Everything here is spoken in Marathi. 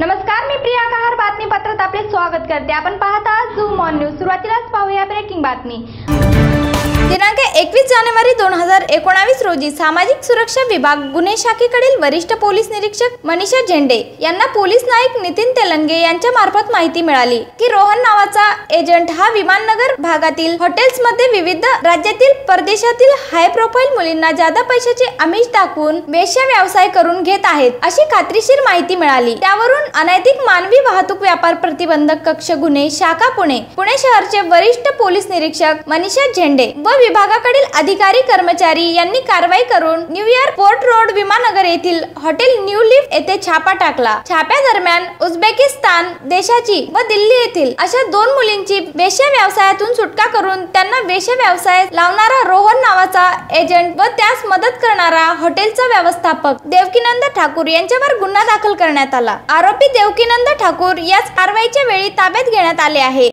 नमस्कार मी प्रिया कहार बातमी आपले स्वागत करते. आपण पाहत आहात झूम ऑन न्यूज सुरुवातीलाच पाहूया ब्रेकिंग बातमी. दिनांक एकवीस जानेवारी दोन हजार एकोणावीस रोजी सामाजिक सुरक्षा विभाग गुन्हे शाखेकडील वरिष्ठ पोलीस निरीक्षक मनीषा झेंडे यांना पोलीस नाईक नितीन तेलंगे यांच्या मार्फत माहिती मिळाली की रोहन नावाचा एजंट हा विमाननगर भागातील हॉटेल्समध्ये विविध राज्यातील परदेशातील हाय प्रोफाईल मुलींना जादा पैशाचे आमिष दाखवून वेश्या व्यवसाय करून घेत आहेत अशी खात्रीशीर माहिती मिळाली. त्यावरून अनैतिक मानवी वाहतूक व्यापार प्रति प्रतिबंधक कक्ष गुन्हे शाखा पुणे पुणे शहरचे वरिष्ठ पोलीस निरीक्षक मनीषा झेंडे व विभागाकडील अधिकारी कर्मचारी यांनी कारवाई करून न्यूयॉर्क पोर्ट रोड विमानगर येथील हॉटेल न्यू लिफ येथे छापा टाकला. छाप्या दरम्यान उझबेकिस्तान देशाची व दिल्ली येथील अशा दोन मुलींची वेश्या व्यवसायातून सुटका करून त्यांना वेश्या व्यवसाय लावणारा रोहन नावाचा एजंट व त्यास मदत करणारा हॉटेलचा व्यवस्थापक देवकीनंद ठाकूर यांच्यावर गुन्हा दाखल करण्यात आला. आरोपी देवकीनंद ठाकूर याच कारवाईच्या वेळी ताब्यात घेण्यात आले आहे.